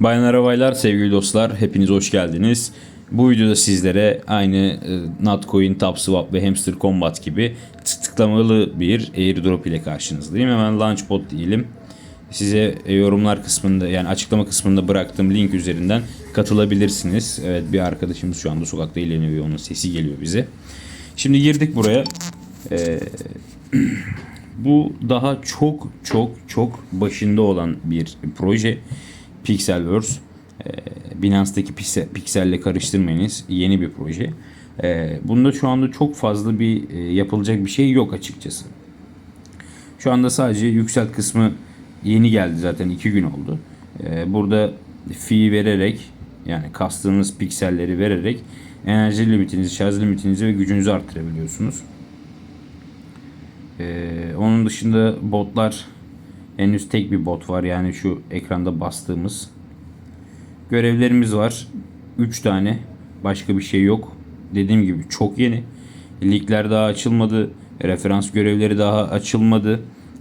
Bayanlar baylar sevgili dostlar hepiniz hoş geldiniz. Bu videoda sizlere aynı e, Notcoin, TapSwap ve Hamster Combat gibi tık- tıklamalı bir airdrop ile karşınızdayım. Hemen Launchpad diyelim. Size e, yorumlar kısmında yani açıklama kısmında bıraktığım link üzerinden katılabilirsiniz. Evet bir arkadaşımız şu anda sokakta eğleniyor onun sesi geliyor bize. Şimdi girdik buraya. Ee, bu daha çok çok çok başında olan bir proje. Pixelverse. Ee, Binance'daki pikselle karıştırmayınız. Yeni bir proje. Ee, bunda şu anda çok fazla bir e, yapılacak bir şey yok açıkçası. Şu anda sadece yükselt kısmı yeni geldi zaten 2 gün oldu. Burada fee vererek yani kastığınız pikselleri vererek enerji limitinizi, şarj limitinizi ve gücünüzü arttırabiliyorsunuz. Onun dışında botlar henüz tek bir bot var yani şu ekranda bastığımız. Görevlerimiz var. 3 tane. Başka bir şey yok. Dediğim gibi çok yeni. Ligler daha açılmadı. Referans görevleri daha açılmadı.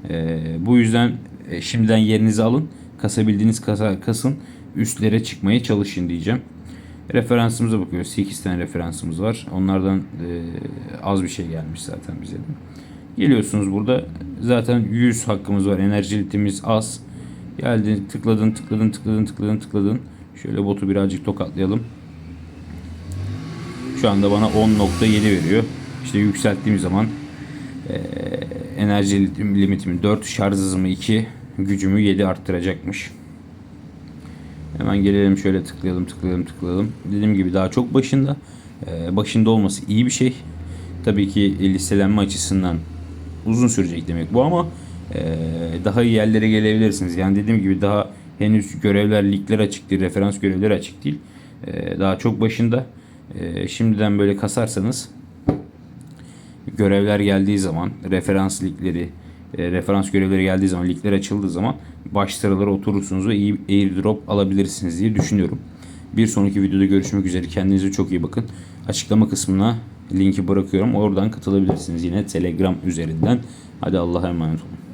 Ee, bu yüzden e, şimdiden yerinizi alın. Kasabildiğiniz kasa kasın. Üstlere çıkmaya çalışın diyeceğim. Referansımıza bakıyoruz. 8 tane referansımız var. Onlardan e, az bir şey gelmiş zaten bize. Geliyorsunuz burada. Zaten 100 hakkımız var. Enerji limitimiz az. Geldin tıkladın tıkladın tıkladın tıkladın tıkladın. Şöyle botu birazcık tokatlayalım. Şu anda bana 10.7 veriyor. İşte yükselttiğim zaman eee, enerji limitimi 4, şarj hızımı 2, gücümü 7 arttıracakmış. Hemen gelelim şöyle tıklayalım tıklayalım tıklayalım. Dediğim gibi daha çok başında. Eee, başında olması iyi bir şey. Tabii ki listelenme açısından uzun sürecek demek bu ama eee, daha iyi yerlere gelebilirsiniz. Yani dediğim gibi daha henüz görevler, ligler açık değil, referans görevleri açık değil. Eee, daha çok başında. Eee, şimdiden böyle kasarsanız görevler geldiği zaman, referans ligleri, e, referans görevleri geldiği zaman, ligler açıldığı zaman baş sıralara oturursunuz ve iyi airdrop alabilirsiniz diye düşünüyorum. Bir sonraki videoda görüşmek üzere. Kendinize çok iyi bakın. Açıklama kısmına linki bırakıyorum. Oradan katılabilirsiniz yine Telegram üzerinden. Hadi Allah'a emanet olun.